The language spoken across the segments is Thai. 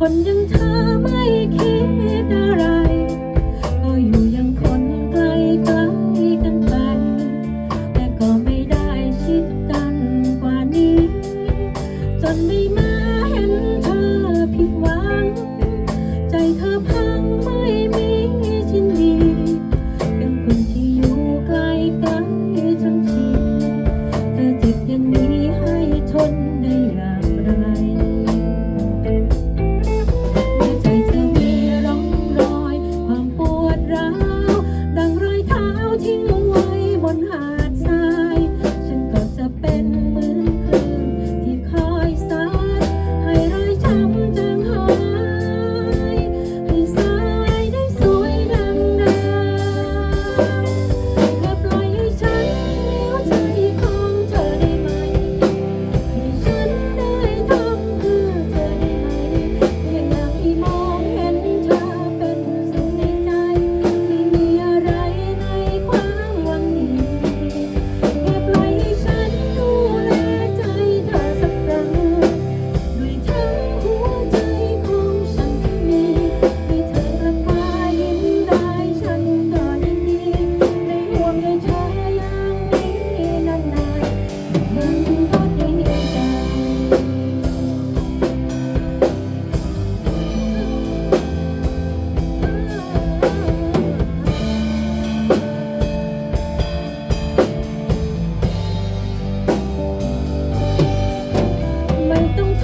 คนยังเธอไม่คิดอะไร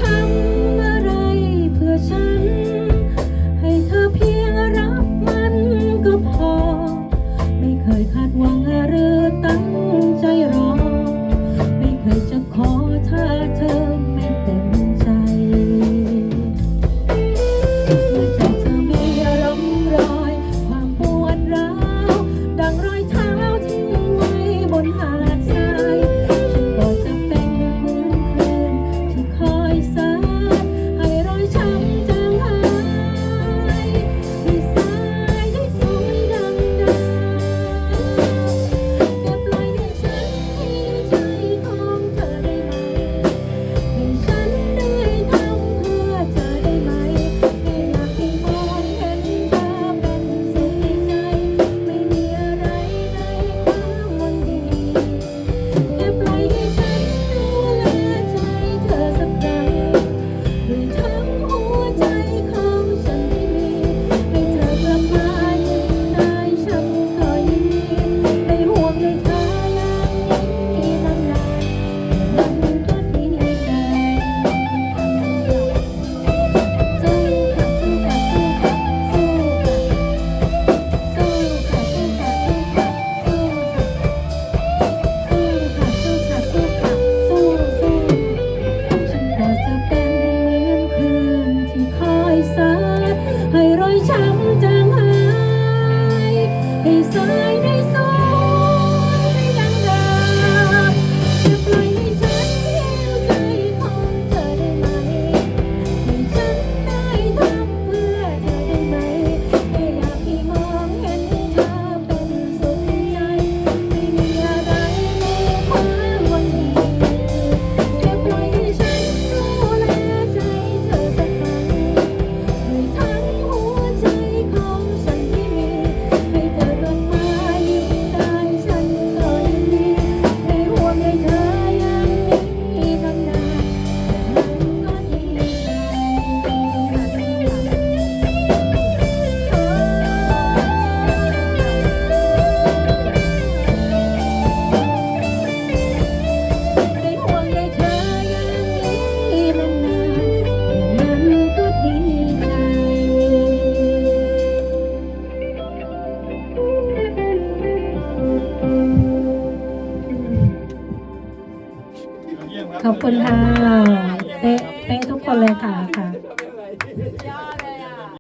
Oh. ขอบคุณค่ะเป๊ะเป๊ทุกคนเลยค่ะค่ะ